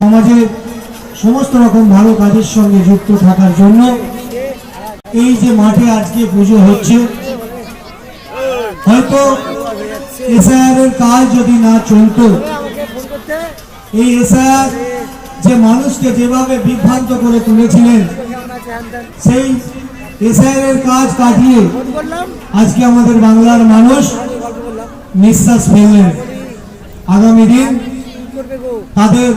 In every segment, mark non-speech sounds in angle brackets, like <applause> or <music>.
সমাজে সমস্ত রকম ভালো কাজের সঙ্গে যুক্ত থাকার জন্য এই যে মাঠে আজকে পুজো হচ্ছে, হয়তো এসআইআর এর কাজ যদি না চলতো, এই এসআইআর যে মানুষকে যেভাবে বিভ্রান্ত করে তুলেছিলেন, সেই এসআইআর এর কাজ কাটিয়ে আজকে আমাদের বাংলার মানুষ নিঃশ্বাস ফেললেন। আগামী দিন তাদের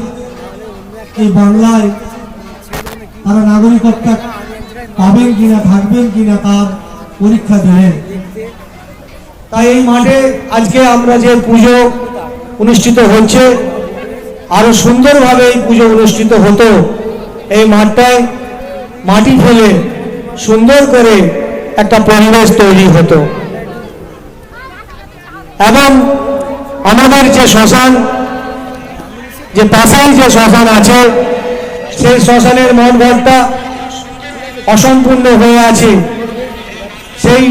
এই বাংলায় তারা নাগরিকত্ব পাবেন কিনা, থাকবেন কিনা তার পরীক্ষা দিলেন তাই এই মাঠে আজকে আমরা যে পুজো অনুষ্ঠিত হচ্ছে, আরও সুন্দরভাবে এই পুজো অনুষ্ঠিত হতো। এই মাঠটায় মাটি ফেলে সুন্দর করে একটা পরিবেশ তৈরি হতো। এবং আমাদের যে শ্মশান যে পাশেই যে শ্মশান আছে, সেই শ্মশানের মঠঘরটা অসম্পূর্ণ হয়ে আছে। সেই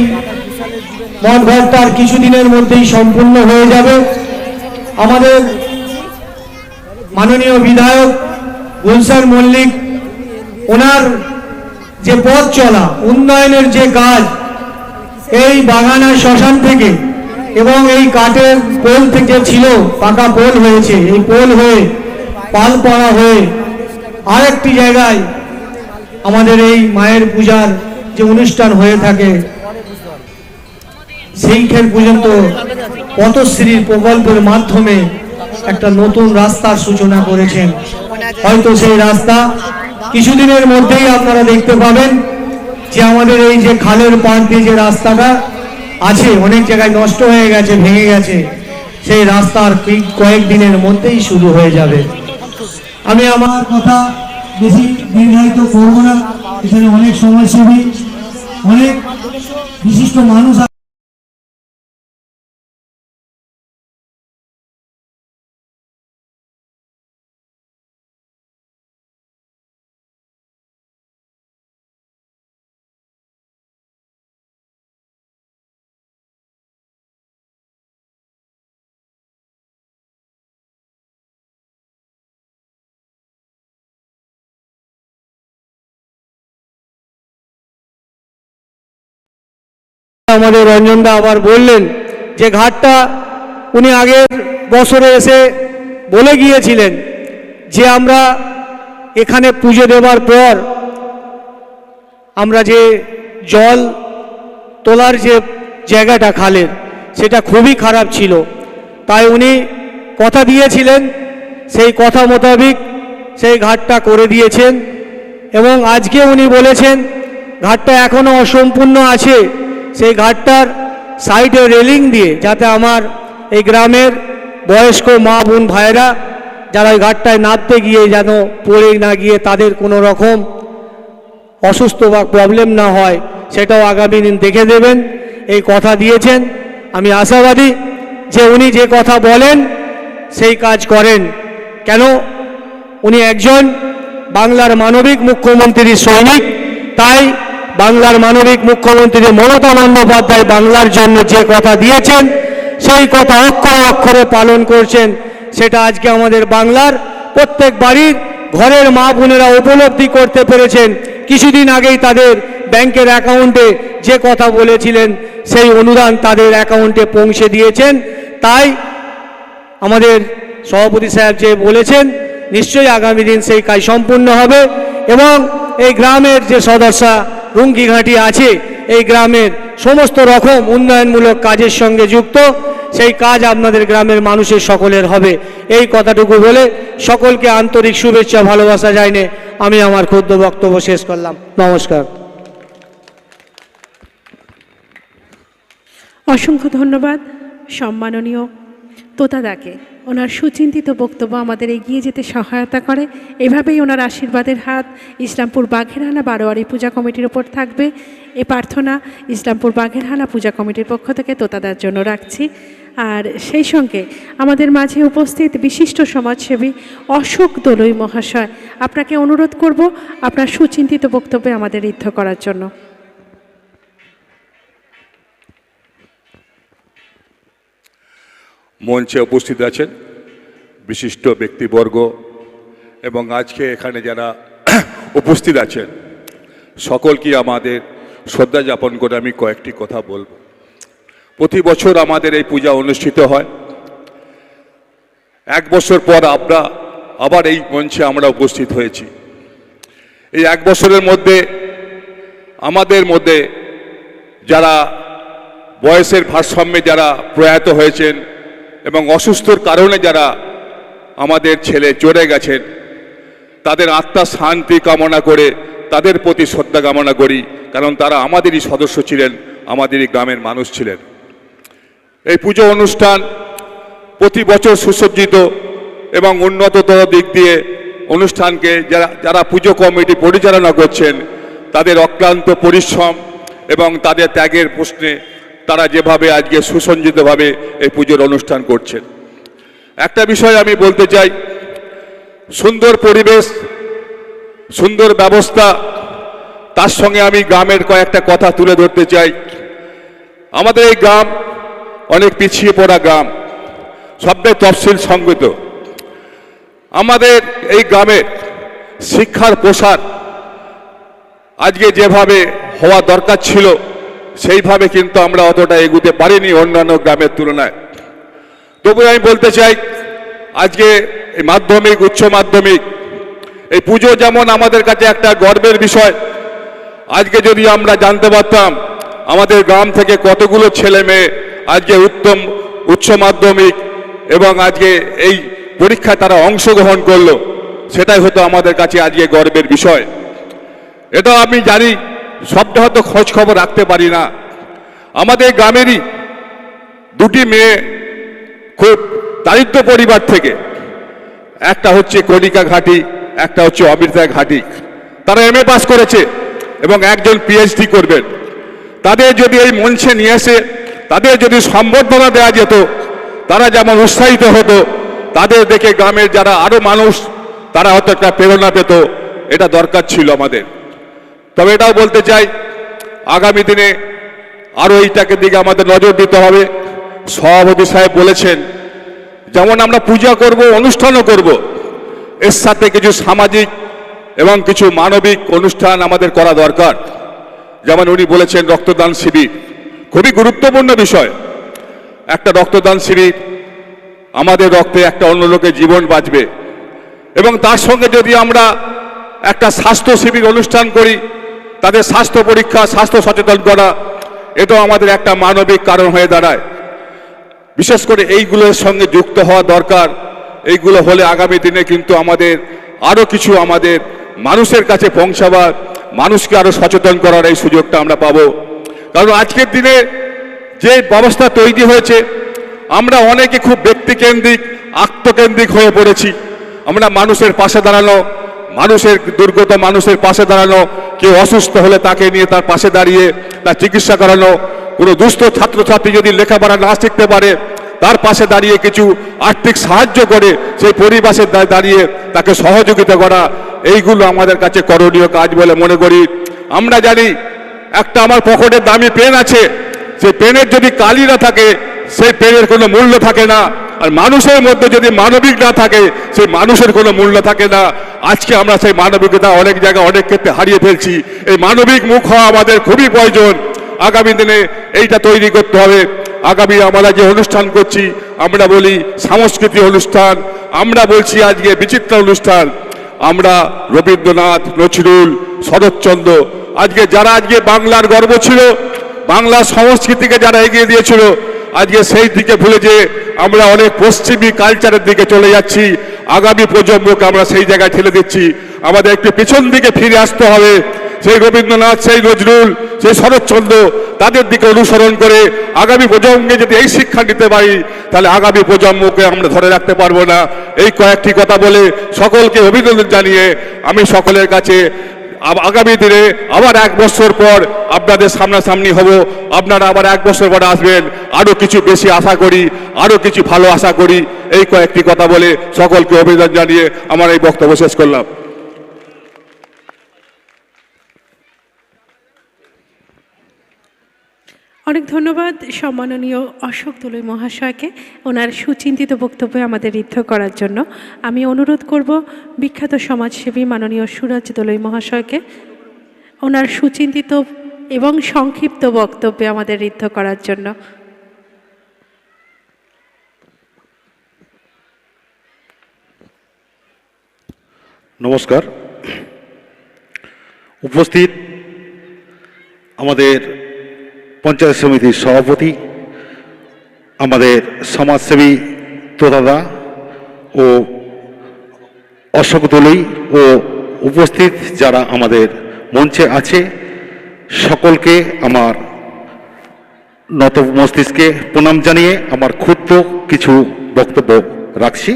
মঠঘরটা আর কিছুদিনের মধ্যেই সম্পূর্ণ হয়ে যাবে। আমাদের মাননীয় বিধায়ক গুলশান মল্লিক, ওনার যে পথ চলা, উন্নয়নের যে কাজ, এই বাগানা শ্মশান থেকে এবং এই কাঠের পোল থেকে ছিল, পাকা পোল হয়েছে। এই পোল হয়ে পাল পড়া হয়ে আরেকটি জায়গায় আমাদের এই মায়ের পূজার যে অনুষ্ঠান হয়ে থাকে সেইখান পর্যন্ত পথশ্রীর প্রকল্পের মাধ্যমে একটা নতুন রাস্তার সূচনা করেছেন। হয়তো সেই রাস্তা কিছুদিনের মধ্যেই আপনারা দেখতে পাবেন যে আমাদের এই যে খালের দিয়ে যে রাস্তাটা আছে, অনেক জায়গায় নষ্ট হয়ে গেছে, ভেঙে গেছে। সেই রাস্তার কয়েক কয়েকদিনের মধ্যেই শুরু হয়ে যাবে। আমি আমার কথা বেশি দীর্ঘায়িত করব না। এখানে অনেক সমাজসেবী অনেক বিশিষ্ট মানুষ আমাদের রঞ্জনদা আবার বললেন যে ঘাটটা উনি আগের বছরে এসে বলে গিয়েছিলেন যে আমরা এখানে পুজো দেওয়ার পর আমরা যে জল তোলার যে জায়গাটা খালের, সেটা খুবই খারাপ ছিল। তাই উনি কথা দিয়েছিলেন, সেই কথা মোতাবিক সেই ঘাটটা করে দিয়েছেন এবং আজকে উনি বলেছেন, ঘাটটা এখনও অসম্পূর্ণ আছে। সেই ঘাটটার সাইডে রেলিং দিয়ে যাতে আমার এই গ্রামের বয়স্ক মা বোন ভাইরা যারা ওই ঘাটটায় নামতে গিয়ে যেন পড়ে না গিয়ে তাদের কোনো রকম অসুস্থ বা প্রবলেম না হয়, সেটাও আগামী দিন দেখে দেবেন। এই কথা দিয়েছেন। আমি আশাবাদী যে উনি যে কথা বলেন, সেই কাজ করেন। কেন? উনি একজন বাংলার মানবিক মুখ্যমন্ত্রীর সৈনিক তাই বাংলার মানবিক মুখ্যমন্ত্রী মমতা বন্দ্যোপাধ্যায় বাংলার জন্য যে কথা দিয়েছেন, সেই কথা অক্ষরে অক্ষরে পালন করছেন, সেটা আজকে আমাদের বাংলার প্রত্যেক বাড়ির ঘরের মা বোনেরা উপলব্ধি করতে পেরেছেন। কিছুদিন আগেই তাদের ব্যাংকের অ্যাকাউন্টে যে কথা বলেছিলেন, সেই অনুদান তাদের অ্যাকাউন্টে পৌঁছে দিয়েছেন। তাই আমাদের সভাপতি সাহেব যে বলেছেন, নিশ্চয়ই আগামী দিন সেই কাজ সম্পূর্ণ হবে এবং এই গ্রামের যে সদস্যা রুঙ্গিঘাটি আছে এই গ্রামের সমস্ত রকম উন্নয়নমূলক কাজের সঙ্গে যুক্ত। সেই কাজ আপনাদের গ্রামের মানুষের সকলের হবে। এই কথাটুকু বলে সকলকে আন্তরিক শুভেচ্ছা, ভালোবাসা যায়নি আমি আমার ক্ষুদ্র বক্তব্য শেষ করলাম। নমস্কার। অসংখ্য ধন্যবাদ সম্মাননীয় তোতাদাকে। ওনার সুচিন্তিত বক্তব্য আমাদের এগিয়ে যেতে সহায়তা করে। এভাবেই ওনার আশীর্বাদের হাত ইসলামপুর বাঘেরহানা বারোয়ারি পূজা কমিটির ওপর থাকবে। এ প্রার্থনা ইসলামপুর বাঘেরহানা পূজা কমিটির পক্ষ থেকে তোতাদার জন্য রাখছি। আর সেই সঙ্গে আমাদের মাঝে উপস্থিত বিশিষ্ট সমাজসেবী অশোক দলই মহাশয়, আপনাকে অনুরোধ করব আপনার সুচিন্তিত বক্তব্যে আমাদের ঋদ্ধ করার জন্য। মঞ্চে উপস্থিত আছেন বিশিষ্ট ব্যক্তিবর্গ এবং আজকে এখানে যারা <clears throat> উপস্থিত আছেন, সকলকে আমাদের শ্রদ্ধা যাপন করে আমি কয়েকটি কথা বলব। প্রতি বছর আমাদের এই পূজা অনুষ্ঠিত হয়। এক বছর পর আমরা আবার এই মঞ্চে আমরা উপস্থিত হয়েছি। এই এক বছরের মধ্যে, আমাদের মধ্যে যারা বয়সের ভারসাম্যে যারা প্রয়াত হয়েছেন এবং অসুস্থর কারণে যারা আমাদের ছেলে চলে গেছেন, তাদের আত্মার শান্তি কামনা করে তাদের প্রতি শ্রদ্ধা কামনা করি, কারণ তারা আমাদেরই সদস্য ছিলেন, আমাদেরই গ্রামের মানুষ ছিলেন। এই পুজো অনুষ্ঠান প্রতি বছর সুসজ্জিত এবং উন্নততর দিক দিয়ে অনুষ্ঠানকে যারা যারা পুজো কমিটি পরিচালনা করছেন, তাদের অক্লান্ত পরিশ্রম এবং তাদের ত্যাগের প্রশ্নে তারা যেভাবে আজকে সুসজ্জিতভাবে এই পুজোর অনুষ্ঠান করছেন। একটা বিষয় আমি বলতে চাই, সুন্দর পরিবেশ, সুন্দর ব্যবস্থা, তার সঙ্গে আমি গ্রামের কয়েকটা কথা তুলে ধরতে চাই। আমাদের এই গ্রাম অনেক পিছিয়ে পড়া গ্রাম, সবটাই তফসিল সংগত। আমাদের এই গ্রামে শিক্ষার প্রসার আজকে যেভাবে হওয়া দরকার ছিল সেইভাবে কিন্তু আমরা অতটা এগুতে পারিনি অন্যান্য গ্রামের তুলনায়। তবু আমি বলতে চাই, আজকে এই মাধ্যমিক, উচ্চ মাধ্যমিক, এই পুজো যেমন আমাদের কাছে একটা গর্বের বিষয়, আজকে যদি আমরা জানতে পারতাম আমাদের গ্রাম থেকে কতগুলো ছেলে মেয়ে আজকে উত্তম উচ্চ মাধ্যমিক এবং আজকে এই পরীক্ষায় তারা অংশগ্রহণ করল, সেটাই হতো আমাদের কাছে আজকে গর্বের বিষয়। এটা আমি জানি সবটা হয়তো খোঁজ খবর রাখতে পারি না। আমাদের গ্রামেরই দুটি মেয়ে খুব দারিদ্র পরিবার থেকে। একটা হচ্ছে কণিকা ঘাটি, একটা হচ্ছে অমৃতা ঘাটি। তারা এম পাস করেছে এবং একজন পিএইচডি করবেন। তাদের যদি এই মঞ্চে নিয়ে এসে তাদের যদি সম্বর্ধনা দেওয়া যেত, তারা যেমন উৎসাহিত হতো, তাদের দেখে গ্রামের যারা আরও মানুষ, তারা হয়তো একটা প্রেরণা পেত। এটা দরকার ছিল আমাদের। তবে এটাও বলতে চাই, আগামী দিনে আরও এইটাকে দিকে আমাদের নজর দিতে হবে। সভাপতি সাহেব বলেছেন, যেমন আমরা পূজা করব, অনুষ্ঠানও করব, এর সাথে কিছু সামাজিক এবং কিছু মানবিক অনুষ্ঠান আমাদের করা দরকার। যেমন উনি বলেছেন, রক্তদান শিবির। খুবই গুরুত্বপূর্ণ বিষয়। একটা রক্তদান শিবির আমাদের রক্তে একটা অন্য লোকের জীবন বাঁচবে। এবং তার সঙ্গে যদি আমরা একটা স্বাস্থ্য শিবির অনুষ্ঠান করি তাদের স্বাস্থ্য পরীক্ষা, স্বাস্থ্য সচেতন করা, এটাও আমাদের একটা মানবিক কারণ হয়ে দাঁড়ায়। বিশেষ করে এইগুলোর সঙ্গে যুক্ত হওয়া দরকার। এইগুলো হলে আগামী দিনে কিন্তু আমাদের আরও কিছু আমাদের মানুষের কাছে পৌঁছাবার, মানুষকে আরও সচেতন করার এই সুযোগটা আমরা পাবো। কারণ আজকের দিনে যে ব্যবস্থা তৈরি হয়েছে, আমরা অনেকে খুব ব্যক্তিকেন্দ্রিক, আত্মকেন্দ্রিক হয়ে পড়েছি। আমরা মানুষের পাশে দাঁড়ানো মানুষের দুর্গত মানুষের পাশে দাঁড়ানো, কেউ অসুস্থ হলে তাকে নিয়ে তার পাশে দাঁড়িয়ে তার চিকিৎসা করানো, কোনো দুস্থ ছাত্রছাত্রী যদি লেখাপড়া না শিখতে পারে, তার পাশে দাঁড়িয়ে কিছু আর্থিক সাহায্য করে সেই পরিবেশে দা- দাঁড়িয়ে তাকে সহযোগিতা করা, এইগুলো আমাদের কাছে করণীয় কাজ বলে মনে করি। আমরা জানি একটা আমার পকেটে দামি পেন আছে, সেই পেনের যদি কালি না থাকে, সেই পেনের কোনো মূল্য থাকে না। আর মানুষের মধ্যে যদি মানবিক না থাকে, সেই মানুষের কোনো মূল্য থাকে না। আজকে আমরা সেই মানবিকতা অনেক জায়গায়, অনেক ক্ষেত্রে হারিয়ে ফেলছি। এই মানবিক মুখ হওয়া আমাদের খুবই প্রয়োজন। আগামী দিনে এইটা তৈরি করতে হবে। আগামী আমরা যে অনুষ্ঠান করছি, আমরা বলি সাংস্কৃতিক অনুষ্ঠান, আমরা বলছি আজকে বিচিত্র অনুষ্ঠান। আমরা রবীন্দ্রনাথ, নজরুল, শরৎচন্দ্র, আজকে যারা আজকে বাংলার গর্ব ছিল বাংলা সংস্কৃতিকে যারা এগিয়ে দিয়েছিল আজকে সেই দিকে ভুলে যে আমরা অনেক পশ্চিমী কালচারের দিকে চলে যাচ্ছি, আগামী প্রজন্মকে আমরা সেই জায়গায় ঠেলে দিচ্ছি। আমাদের একটু পিছন দিকে ফিরে আসতে হবে। সেই রবীন্দ্রনাথ, সেই নজরুল, সেই শরৎচন্দ্র, তাদের দিকে অনুসরণ করে আগামী প্রজন্মকে যদি এই শিক্ষা দিতে পারি, তাহলে আগামী প্রজন্মকে আমরা ধরে রাখতে পারব না। এই কয়েকটি কথা বলে সকলকে অভিনন্দন জানিয়ে আমি সকলের কাছে আগামী দিনে আবার এক বছর পর আপনাদের সামনাসামনি হব। আপনারা আবার এক বছর পর আসবেন। আরও কিছু বেশি আশা করি আরও কিছু ভালো আশা করি। এই কয়েকটি কথা বলে সকলকে অভিনন্দন জানিয়ে আমার এই বক্তব্য শেষ করলাম। অনেক ধন্যবাদ সম্মাননীয় অশোক দলুই মহাশয়কে ওনার সুচিন্তিত বক্তব্য আমাদের ঋদ্ধ করার জন্য। আমি অনুরোধ করব বিখ্যাত সমাজসেবী মাননীয় সুরজ দলুই মহাশয়কে ওনার সুচিন্তিত এবং সংক্ষিপ্ত বক্তব্যে আমাদের ঋদ্ধ করার জন্য। নমস্কার। উপস্থিত আমাদের পঞ্চায়েত সমিতির সভাপতি, আমাদের সমাজসেবী তোদাদা ও অশোক ও উপস্থিত যারা আমাদের মঞ্চে আছে, সকলকে আমার নত মস্তিষ্কে প্রণাম জানিয়ে আমার ক্ষুদ্র কিছু বক্তব্য রাখছি।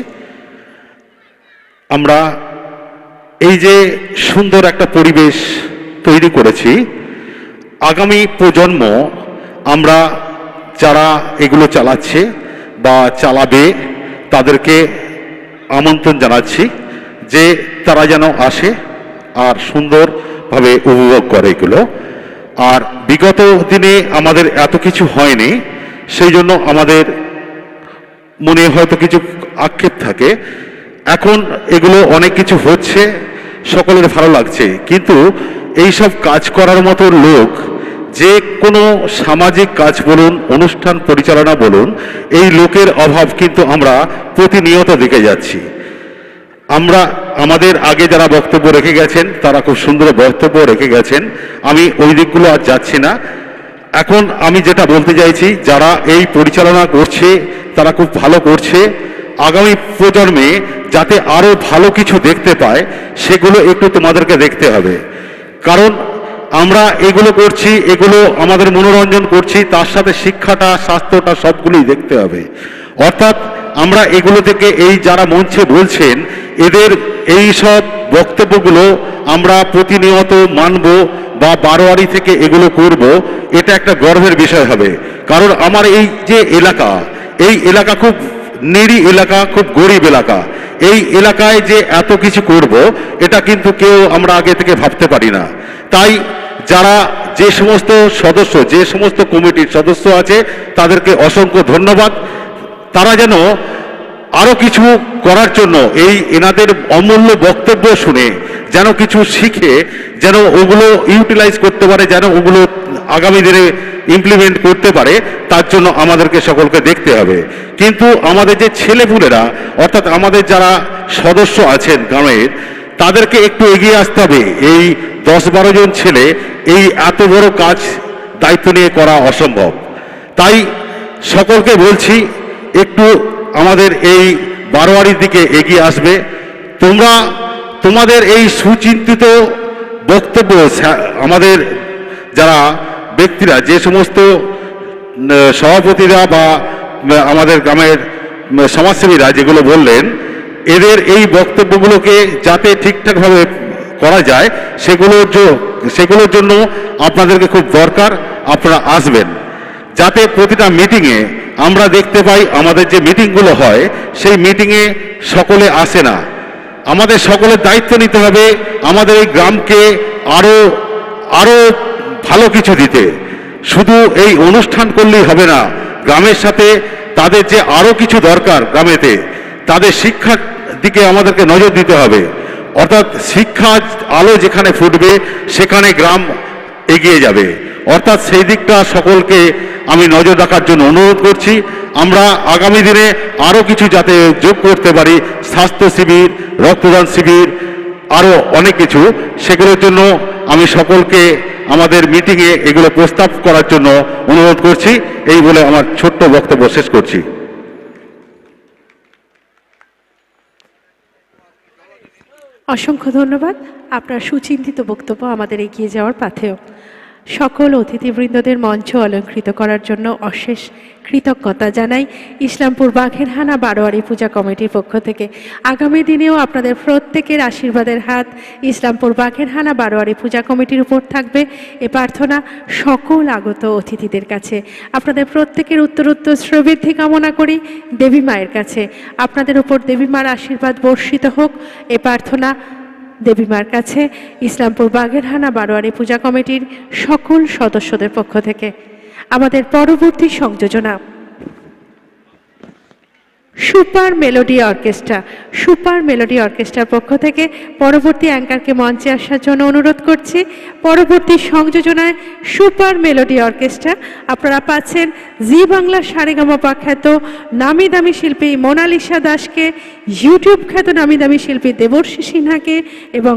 আমরা এই যে সুন্দর একটা পরিবেশ তৈরি করেছি আগামী প্রজন্ম আমরা যারা এগুলো চালাচ্ছে বা চালাবে, তাদেরকে আমন্ত্রণ জানাচ্ছি যে তারা যেন আসে আর সুন্দরভাবে উপভোগ করে এগুলো। আর বিগত দিনে আমাদের এত কিছু হয়নি, সেই জন্য আমাদের মনে হয়তো কিছু আক্ষেপ থাকে। এখন এগুলো অনেক কিছু হচ্ছে, সকলের ভালো লাগছে। কিন্তু এই সব কাজ করার মতো লোক, যে কোনো সামাজিক কাজ বলুন, অনুষ্ঠান পরিচালনা বলুন, এই লোকের অভাব কিন্তু আমরা প্রতিনিয়ত দেখে যাচ্ছি। আমরা, আমাদের আগে যারা বক্তব্য রেখে গেছেন, তারা খুব সুন্দর বক্তব্য রেখে গেছেন। আমি ওই দিকগুলো আর যাচ্ছি না। এখন আমি যেটা বলতে চাইছি, যারা এই পরিচালনা করছে, তারা খুব ভালো করছে। আগামী প্রজন্মে যাতে আরও ভালো কিছু দেখতে পায়, সেগুলো একটু তোমাদেরকে দেখতে হবে। কারণ আমরা এগুলো করছি, এগুলো আমাদের মনোরঞ্জন করছি, তার সাথে শিক্ষাটা, স্বাস্থ্যটা সবগুলোই দেখতে হবে। অর্থাৎ আমরা এগুলো থেকে এই যারা মঞ্চে বলছেন, এদের এই সব বক্তব্যগুলো আমরা প্রতিনিয়ত মানব বা বারোয়ারি থেকে এগুলো করব, এটা একটা গর্বের বিষয় হবে। কারণ আমার এই যে এলাকা, এই এলাকা খুব নেড়ি এলাকা, খুব গরিব এলাকা। এই এলাকায় যে এত কিছু করব, এটা কিন্তু কেউ আমরা আগে থেকে ভাবতে পারি না। তাই যারা যে সমস্ত সদস্য, যে সমস্ত কমিটির সদস্য আছে, তাদেরকে অসংখ্য ধন্যবাদ। তারা যেন আরও কিছু করার জন্য এই এনাদের অমূল্য বক্তব্য শুনে, যেন কিছু শিখে, যেন ওগুলো ইউটিলাইজ করতে পারে, যেন ওগুলো আগামী দিনে ইমপ্লিমেন্ট করতে পারে, তার জন্য আমাদেরকে সকলকে দেখতে হবে। কিন্তু আমাদের যে ছেলেপুলেরা, অর্থাৎ আমাদের যারা সদস্য আছেন গ্রামের, তাদেরকে একটু এগিয়ে আসতে হবে। এই দশ বারো জন ছেলে, এই এত বড় কাজ দায়িত্ব নিয়ে করা অসম্ভব। তাই সকলকে বলছি, একটু আমাদের এই বারোয়ারির দিকে এগিয়ে আসবে। তোমরা, তোমাদের এই সুচিন্তিত বক্তব্য আমাদের যারা ব্যক্তিরা, যে সমস্ত সভাপতিরা বা আমাদের গ্রামের সমাজসেবীরা যেগুলো বললেন, এদের এই বক্তব্যগুলোকে যাতে ঠিকঠাকভাবে করা যায়, সেগুলোর সেগুলোর জন্য আপনাদেরকে খুব দরকার আপনারা আসবেন। যাতে প্রতিটা মিটিংয়ে আমরা দেখতে পাই আমাদের যে মিটিংগুলো হয়, সেই মিটিংয়ে সকলে আসে না। আমাদের সকলের দায়িত্ব নিতে হবে আমাদের এই গ্রামকে আরও আরও ভালো কিছু দিতে। শুধু এই অনুষ্ঠান করলেই হবে না, গ্রামের সাথে তাদের যে আরও কিছু দরকার গ্রামেতে, তাদের শিক্ষার দিকে আমাদেরকে নজর দিতে হবে। অর্থাৎ শিক্ষা আলো যেখানে ফুটবে, সেখানে গ্রাম এগিয়ে যাবে। অর্থাৎ সেই দিকটা সকলকে আমি নজর রাখার জন্য অনুরোধ করছি। আমরা আগামী দিনে আরও কিছু যাতে যোগ করতে পারি, স্বাস্থ্য শিবির, রক্তদান শিবির আরও অনেক কিছু। সেগুলোর জন্য আমি সকলকে আমাদের মিটিংয়ে এগুলো প্রস্তাব করার জন্য অনুরোধ করছি। এই বলে আমার ছোট্ট বক্তব্য শেষ করছি। অসংখ্য ধন্যবাদ। আপনার সুচিন্তিত বক্তব্য আমাদের এগিয়ে যাওয়ার পাথেয় সকল অতিথিবৃন্দদের মঞ্চ অলঙ্কৃত করার জন্য অশেষ কৃতজ্ঞতা জানাই ইসলামপুর বাঘেরহানা বারোয়ারি পূজা কমিটির পক্ষ থেকে। আগামী দিনেও আপনাদের প্রত্যেকের আশীর্বাদের হাত ইসলামপুর বাঘেরহানা বারোয়ারি পূজা কমিটির উপর থাকবে। এ প্রার্থনা সকল আগত অতিথিদের কাছে। আপনাদের প্রত্যেকের উত্তরোত্তর শ্রবৃদ্ধি কামনা করি। দেবী মায়ের কাছে। আপনাদের উপর দেবী মার আশীর্বাদ বর্ষিত হোক। এ প্রার্থনা দেবীমার কাছে ইসলামপুর বাগেরহানা বারোয়ারি পূজা কমিটির সকল সদস্যদের পক্ষ থেকে আমাদের পরবর্তী সংযোজনা। Super melody orchestra. Super melody অর্কেস্ট্রার পক্ষ থেকে পরবর্তী অ্যাঙ্কারকে মঞ্চে আসার জন্য অনুরোধ করছি। পরবর্তী সংযোজনায় সুপার মেলোডি অর্কেস্ট্রা। আপনারা পাচ্ছেন জি বাংলা সারেগামাপা খ্যাত নামি দামি শিল্পী মোনালিসা দাসকে, ইউটিউব খ্যাত নামি দামি শিল্পী দেবর্ষী সিনহাকে এবং